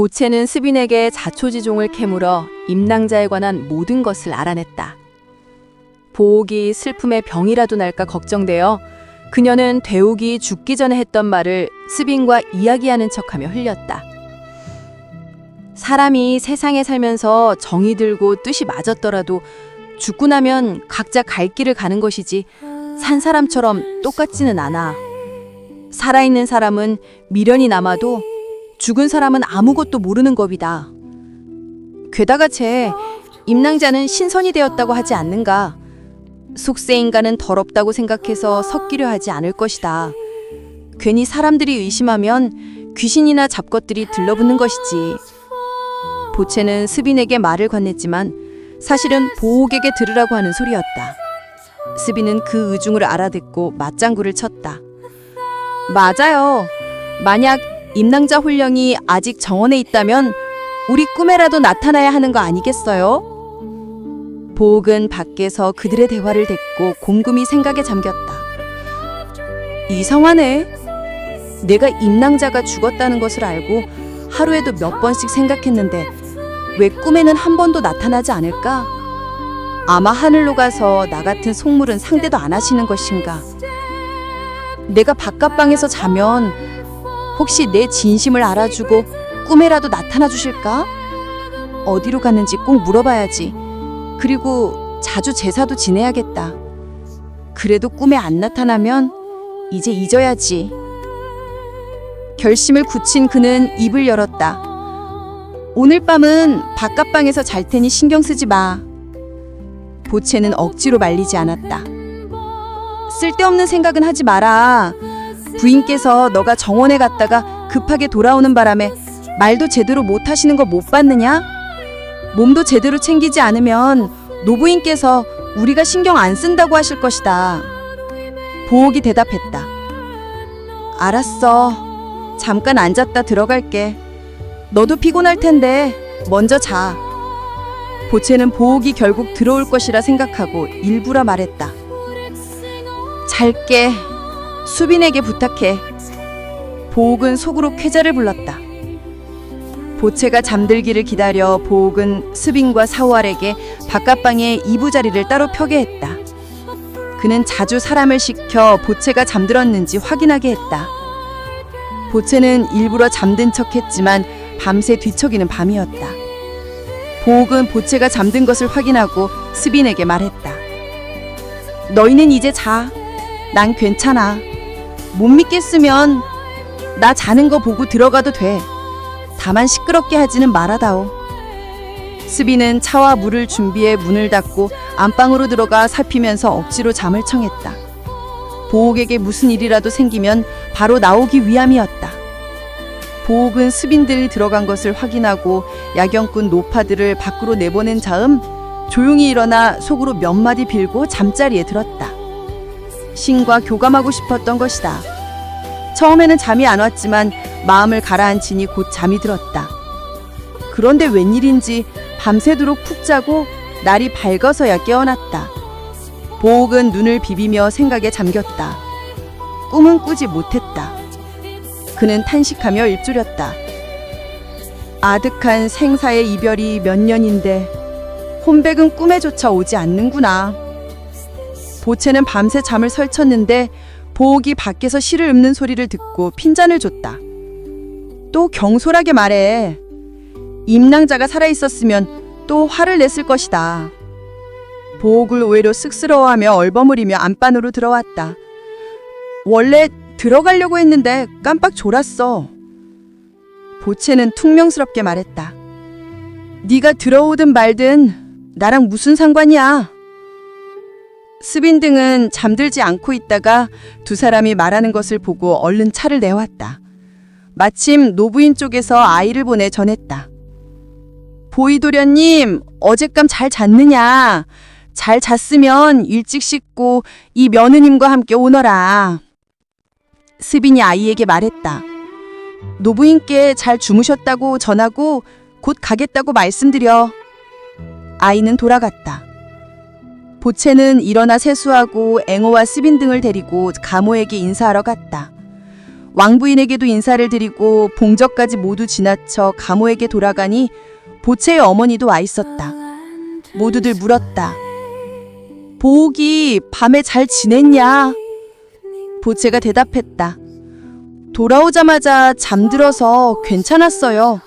보채는 스빈에게 자초지종을 캐물어 임낭자에 관한 모든 것을 알아냈다. 보옥이 슬픔의 병이라도 날까 걱정되어 그녀는 대욱이 죽기 전에 했던 말을 스빈과 이야기하는 척하며 흘렸다. 사람이 세상에 살면서 정이 들고 뜻이 맞았더라도 죽고 나면 각자 갈 길을 가는 것이지 산 사람처럼 똑같지는 않아. 살아있는 사람은 미련이 남아도 죽은 사람은 아무것도 모르는 법이다. 게다가 쟤 임낭자는 신선이 되었다고 하지 않는가? 속세 인간은 더럽다고 생각해서 섞이려 하지 않을 것이다. 괜히 사람들이 의심하면 귀신이나 잡것들이 들러붙는 것이지. 보채는 스빈에게 말을 건넸지만 사실은 보옥에게 들으라고 하는 소리였다. 스빈은 그 의중을 알아듣고 맞장구를 쳤다. 맞아요. 만약 임낭자 홀령이 아직 정원에 있다면 우리 꿈에라도 나타나야 하는 거 아니겠어요? 보옥은 밖에서 그들의 대화를 듣고 곰곰이 생각에 잠겼다. 이상하네. 내가 임낭자가 죽었다는 것을 알고 하루에도 몇 번씩 생각했는데 왜 꿈에는 한 번도 나타나지 않을까? 아마 하늘로 가서 나 같은 속물은 상대도 안 하시는 것인가? 내가 바깥방에서 자면 혹시 내 진심을 알아주고 꿈에라도 나타나 주실까? 어디로 갔는지 꼭 물어봐야지. 그리고 자주 제사도 지내야겠다. 그래도 꿈에 안 나타나면 이제 잊어야지. 결심을 굳힌 그는 입을 열었다. 오늘 밤은 바깥방에서 잘 테니 신경 쓰지 마. 보채는 억지로 말리지 않았다. 쓸데없는 생각은 하지 마라. 부인께서 너가 정원에 갔다가 급하게 돌아오는 바람에 말도 제대로 못 하시는 거 못 봤느냐? 몸도 제대로 챙기지 않으면 노부인께서 우리가 신경 안 쓴다고 하실 것이다. 보옥이 대답했다. 알았어. 잠깐 앉았다 들어갈게. 너도 피곤할 텐데 먼저 자. 보채는 보옥이 결국 들어올 것이라 생각하고 일부러 말했다. 잘게. 수빈에게 부탁해. 보옥은 속으로 쾌자를 불렀다. 보채가 잠들기를 기다려 보옥은 수빈과 사후알에게 바깥방에 이부자리를 따로 펴게 했다. 그는 자주 사람을 시켜 보채가 잠들었는지 확인하게 했다. 보채는 일부러 잠든 척했지만 밤새 뒤척이는 밤이었다. 보옥은 보채가 잠든 것을 확인하고 수빈에게 말했다. 너희는 이제 자. 난 괜찮아. 못 믿겠으면 나 자는 거 보고 들어가도 돼. 다만 시끄럽게 하지는 말아다오. 수빈은 차와 물을 준비해 문을 닫고 안방으로 들어가 살피면서 억지로 잠을 청했다. 보옥에게 무슨 일이라도 생기면 바로 나오기 위함이었다. 보옥은 수빈들이 들어간 것을 확인하고 야경꾼 노파들을 밖으로 내보낸 다음 조용히 일어나 속으로 몇 마디 빌고 잠자리에 들었다. 신과 교감하고 싶었던 것이다. 처음에는 잠이 안 왔지만 마음을 가라앉히니 곧 잠이 들었다. 그런데 웬일인지 밤새도록 푹 자고 날이 밝아서야 깨어났다. 보옥은 눈을 비비며 생각에 잠겼다. 꿈은 꾸지 못했다. 그는 탄식하며 입조렸다. 아득한 생사의 이별이 몇 년인데 혼백은 꿈에조차 오지 않는구나. 보채는 밤새 잠을 설쳤는데 보옥이 밖에서 시를 읊는 소리를 듣고 핀잔을 줬다. 또 경솔하게 말해. 임낭자가 살아있었으면 또 화를 냈을 것이다. 보옥을 오히려 쑥스러워하며 얼버무리며 안방으로 들어왔다. 원래 들어가려고 했는데 깜빡 졸았어. 보채는 퉁명스럽게 말했다. 네가 들어오든 말든 나랑 무슨 상관이야? 스빈 등은 잠들지 않고 있다가 두 사람이 말하는 것을 보고 얼른 차를 내왔다. 마침 노부인 쪽에서 아이를 보내 전했다. 보이도련님, 어젯밤 잘 잤느냐? 잘 잤으면 일찍 씻고 이 며느님과 함께 오너라. 스빈이 아이에게 말했다. 노부인께 잘 주무셨다고 전하고 곧 가겠다고 말씀드려. 아이는 돌아갔다. 보채는 일어나 세수하고 앵호와 스빈 등을 데리고 가모에게 인사하러 갔다. 왕부인에게도 인사를 드리고 봉적까지 모두 지나쳐 감호에게 돌아가니 보채의 어머니도 와 있었다. 모두들 물었다. 보옥이 밤에 잘 지냈냐? 보채가 대답했다. 돌아오자마자 잠들어서 괜찮았어요.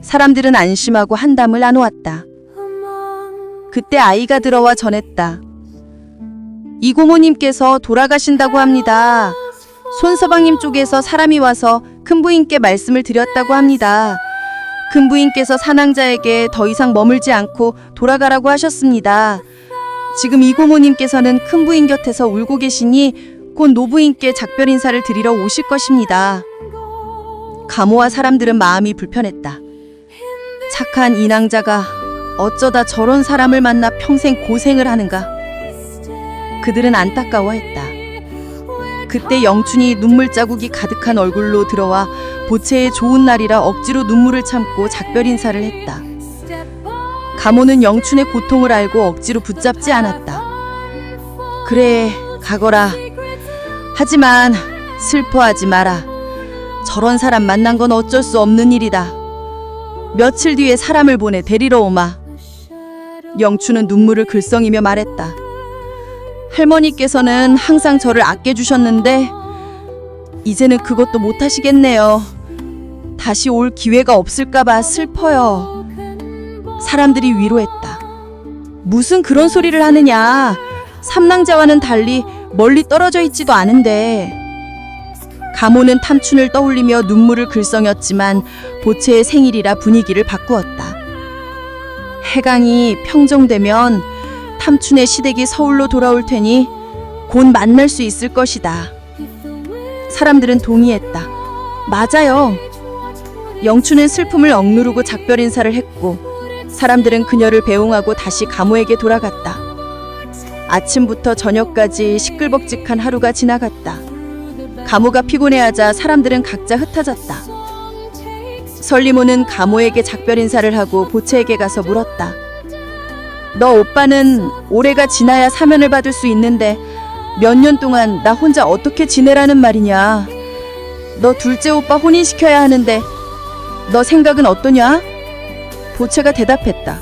사람들은 안심하고 한담을 나누었다. 그때 아이가 들어와 전했다. 이 고모님께서 돌아가신다고 합니다. 손서방님 쪽에서 사람이 와서 큰 부인께 말씀을 드렸다고 합니다. 큰 부인께서 사낭자에게 더 이상 머물지 않고 돌아가라고 하셨습니다. 지금 이 고모님께서는 큰 부인 곁에서 울고 계시니 곧 노부인께 작별 인사를 드리러 오실 것입니다. 가모와 사람들은 마음이 불편했다. 착한 인왕자가 어쩌다 저런 사람을 만나 평생 고생을 하는가. 그들은 안타까워했다. 그때 영춘이 눈물 자국이 가득한 얼굴로 들어와 보채의 좋은 날이라 억지로 눈물을 참고 작별 인사를 했다. 가모는 영춘의 고통을 알고 억지로 붙잡지 않았다. 그래, 가거라. 하지만 슬퍼하지 마라. 저런 사람 만난 건 어쩔 수 없는 일이다. 며칠 뒤에 사람을 보내 데리러 오마. 영춘은 눈물을 글썽이며 말했다. 할머니께서는 항상 저를 아껴주셨는데 이제는 그것도 못하시겠네요. 다시 올 기회가 없을까봐 슬퍼요. 사람들이 위로했다. 무슨 그런 소리를 하느냐. 삼랑자와는 달리 멀리 떨어져 있지도 않은데. 가모는 탐춘을 떠올리며 눈물을 글썽였지만 보채의 생일이라 분위기를 바꾸었다. 해강이 평정되면 탐춘의 시댁이 서울로 돌아올 테니 곧 만날 수 있을 것이다. 사람들은 동의했다. 맞아요. 영춘은 슬픔을 억누르고 작별 인사를 했고 사람들은 그녀를 배웅하고 다시 가모에게 돌아갔다. 아침부터 저녁까지 시끌벅적한 하루가 지나갔다. 가모가 피곤해하자 사람들은 각자 흩어졌다. 설리모는 가모에게 작별 인사를 하고 보채에게 가서 물었다. 너 오빠는 올해가 지나야 사면을 받을 수 있는데 몇 년 동안 나 혼자 어떻게 지내라는 말이냐. 너 둘째 오빠 혼인시켜야 하는데 너 생각은 어떠냐? 보채가 대답했다.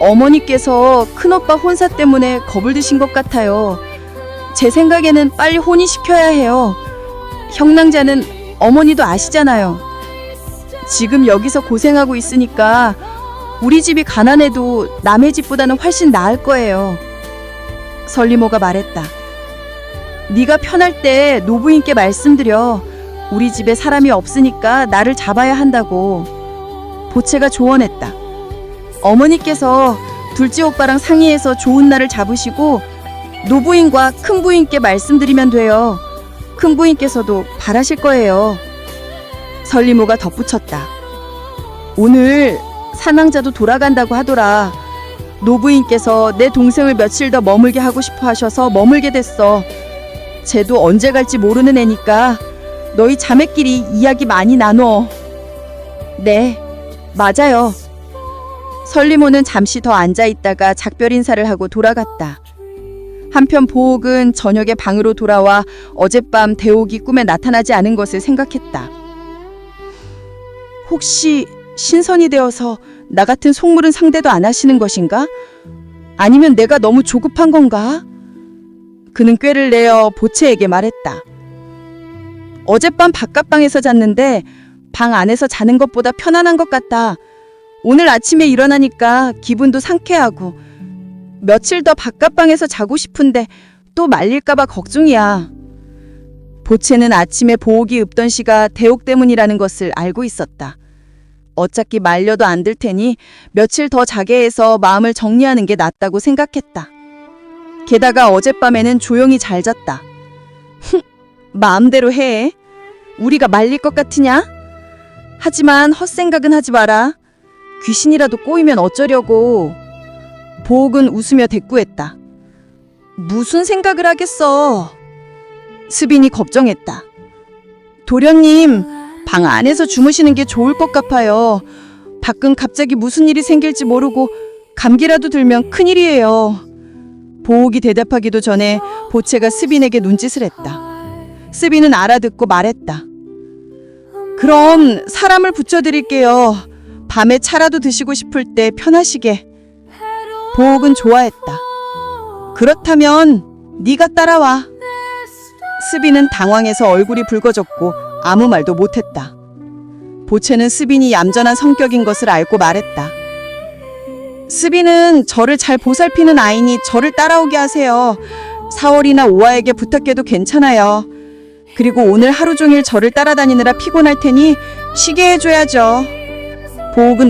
어머니께서 큰오빠 혼사 때문에 겁을 드신 것 같아요. 제 생각에는 빨리 혼인시켜야 해요. 형랑자는 어머니도 아시잖아요. 지금 여기서 고생하고 있으니까 우리 집이 가난해도 남의 집보다는 훨씬 나을 거예요. 설리모가 말했다. 네가 편할 때 노부인께 말씀드려. 우리 집에 사람이 없으니까 나를 잡아야 한다고. 보채가 조언했다. 어머니께서 둘째 오빠랑 상의해서 좋은 날을 잡으시고 노부인과 큰 부인께 말씀드리면 돼요. 큰 부인께서도 바라실 거예요. 설리모가 덧붙였다. 오늘 사망자도 돌아간다고 하더라. 노부인께서 내 동생을 며칠 더 머물게 하고 싶어 하셔서 머물게 됐어. 쟤도 언제 갈지 모르는 애니까 너희 자매끼리 이야기 많이 나눠. 네, 맞아요. 설리모는 잠시 더 앉아 있다가 작별 인사를 하고 돌아갔다. 한편 보옥은 저녁에 방으로 돌아와 어젯밤 대옥이 꿈에 나타나지 않은 것을 생각했다. 혹시 신선이 되어서 나 같은 속물은 상대도 안 하시는 것인가? 아니면 내가 너무 조급한 건가? 그는 꾀를 내어 보채에게 말했다. 어젯밤 바깥방에서 잤는데 방 안에서 자는 것보다 편안한 것 같다. 오늘 아침에 일어나니까 기분도 상쾌하고 며칠 더 바깥방에서 자고 싶은데 또 말릴까봐 걱정이야. 보채는 아침에 보옥이 읊던 시가 대옥 때문이라는 것을 알고 있었다. 어차피 말려도 안들 테니 며칠 더 자게 해서 마음을 정리하는 게 낫다고 생각했다. 게다가 어젯밤에는 조용히 잘 잤다. 흥, 마음대로 해. 우리가 말릴 것 같으냐? 하지만 헛생각은 하지 마라. 귀신이라도 꼬이면 어쩌려고. 보옥은 웃으며 대꾸했다. 무슨 생각을 하겠어. 수빈이 걱정했다. 도련님, 방 안에서 주무시는 게 좋을 것 같아요. 밖은 갑자기 무슨 일이 생길지 모르고 감기라도 들면 큰일이에요. 보옥이 대답하기도 전에 보채가 수빈에게 눈짓을 했다. 스비는 알아듣고 말했다. 그럼 사람을 붙여드릴게요. 밤에 차라도 드시고 싶을 때 편하시게. 보옥은 좋아했다. 그렇다면 네가 따라와. 스비는 당황해서 얼굴이 붉어졌고 아무 말도 못했다. 보채는 스빈이 얌전한 성격인 것을 알고 말했다. 스빈은 저를 잘 보살피는 아이니 저를 따라오게 하세요. 4월이나 5화에게 부탁해도 괜찮아요. 그리고 오늘 하루 종일 저를 따라다니느라 피곤할 테니 쉬게 해줘야죠. 보옥은